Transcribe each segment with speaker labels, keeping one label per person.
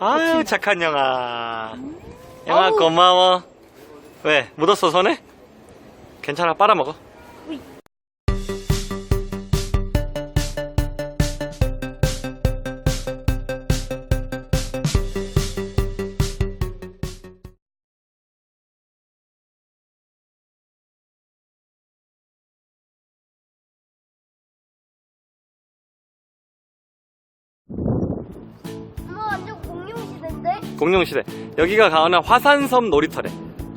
Speaker 1: 아유 착한 영아 영아. 고마워 왜 묻었어 손에? 괜찮아 빨아먹어
Speaker 2: 공룡시대
Speaker 1: 여기가 가는 화산섬 놀이터래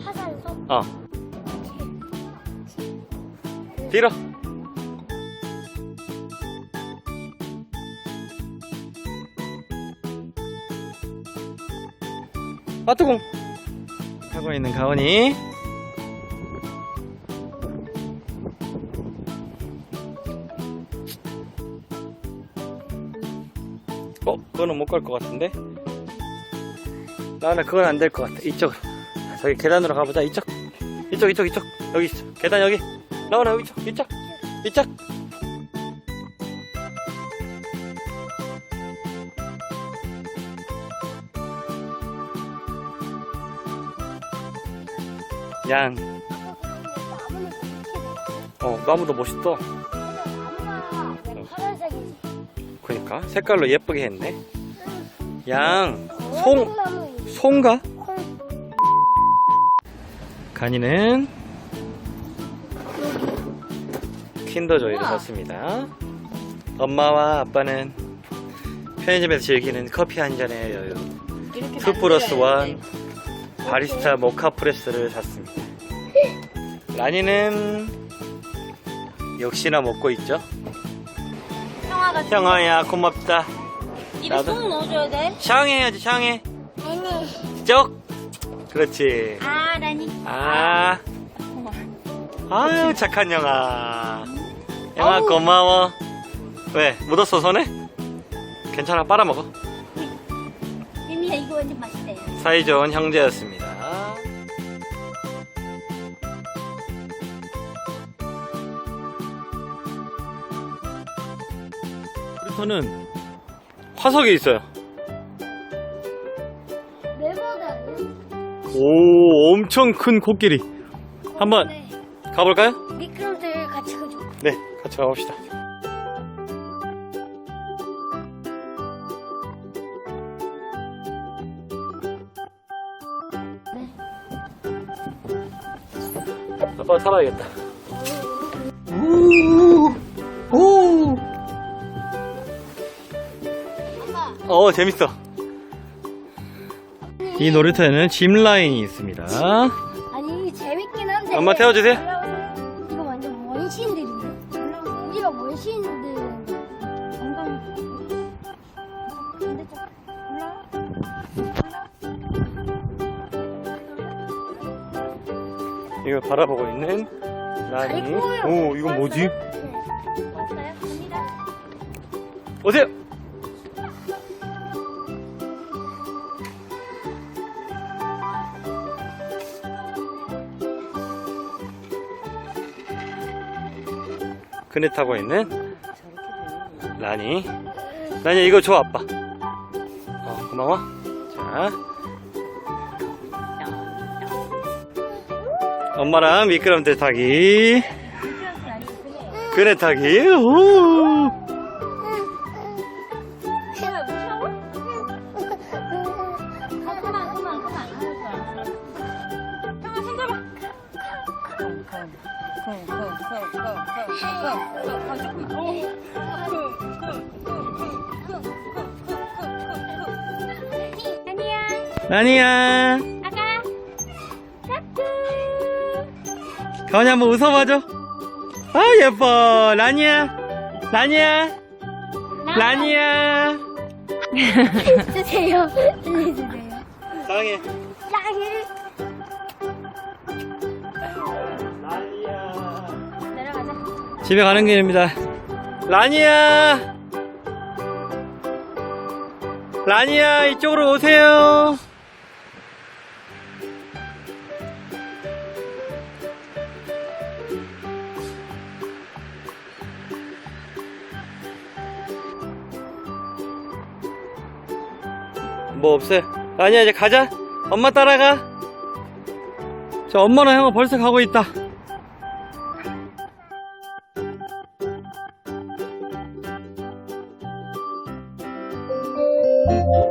Speaker 2: 화산섬?
Speaker 1: 어 뒤로 마트공 하고 있는 가온이 어? 그거는 못 갈 것 같은데? 나는 그건 안 될 것 같아. 이쪽으로 저기 계단으로 가보자. 이쪽. 이쪽 이쪽 이쪽. 여기 있어. 계단 여기. 여기 이쪽 이쪽. 이쪽. 양. 어, 나무도
Speaker 2: 파란색이지.
Speaker 1: 그러니까. 색깔로 예쁘게 했네. 양. 송, 송가?
Speaker 2: 콩.
Speaker 1: 간이는 킨더조이를
Speaker 2: 우와.
Speaker 1: 샀습니다. 엄마와 아빠는 편의점에서 즐기는 커피 한 잔의 여유.
Speaker 2: 이렇게
Speaker 1: 2 플러스 1
Speaker 2: 만들어야
Speaker 1: 바리스타 모카 프레스를 샀습니다. 라니는 역시나 먹고 있죠.
Speaker 2: 돼. 형아가
Speaker 1: 형아야 고맙다.
Speaker 2: 입에
Speaker 1: 나도.
Speaker 2: 손 넣어줘야 돼.
Speaker 1: 샹해야지 샹해. 그렇지.
Speaker 2: 아, 나니.
Speaker 1: 아. 아유 착한 영아. 영아
Speaker 2: 어우.
Speaker 1: 고마워. 왜 묻었어 손에? 괜찮아 빨아먹어.
Speaker 2: 미미야 이거 완전 맛있대요.
Speaker 1: 사이좋은 형제였습니다. 우리 터는 화석이 있어요. 오, 엄청 큰 코끼리. 한번
Speaker 2: 네.
Speaker 1: 가볼까요?
Speaker 2: 미끄럼틀 같이 가지고.
Speaker 1: 네, 같이 가봅시다. 아빠 살아야겠다. 오, 오.
Speaker 2: 엄마.
Speaker 1: 어, 재밌어. 이 놀이터에는 짚 라인이 있습니다.
Speaker 2: 아니 재밌긴 한데.
Speaker 1: 엄마 태워주세요.
Speaker 2: 올라오세요. 이거 완전 원시인들이네. 올라오세요. 여기가 원시인들. 건강. 반대쪽. 올라.
Speaker 1: 이거 바라보고 있는.
Speaker 2: 아이고요.
Speaker 1: 오, 이건 뭐지?
Speaker 2: 네. 왔어요? 갑니다.
Speaker 1: 오세요. 그네 타고 있는 라니. 라니 이거 줘 아빠. 어, 고마워. 자. 엄마랑 미끄럼틀 타기. 그네 타기. 오.
Speaker 2: 아니야. 아가. 까꿍.
Speaker 1: 가은이 한번 웃어봐줘. 아 예뻐. 라니야. 라니야. 라니야.
Speaker 2: 주세요. 주세요.
Speaker 1: 사랑해.
Speaker 2: 랑을
Speaker 1: 집에 가는 길입니다. 라니야. 라니야 이쪽으로 오세요. 뭐 없어요. 아니야, 이제 가자. 엄마 따라가. 자, 엄마랑 형아 벌써 가고 있다. Thank you.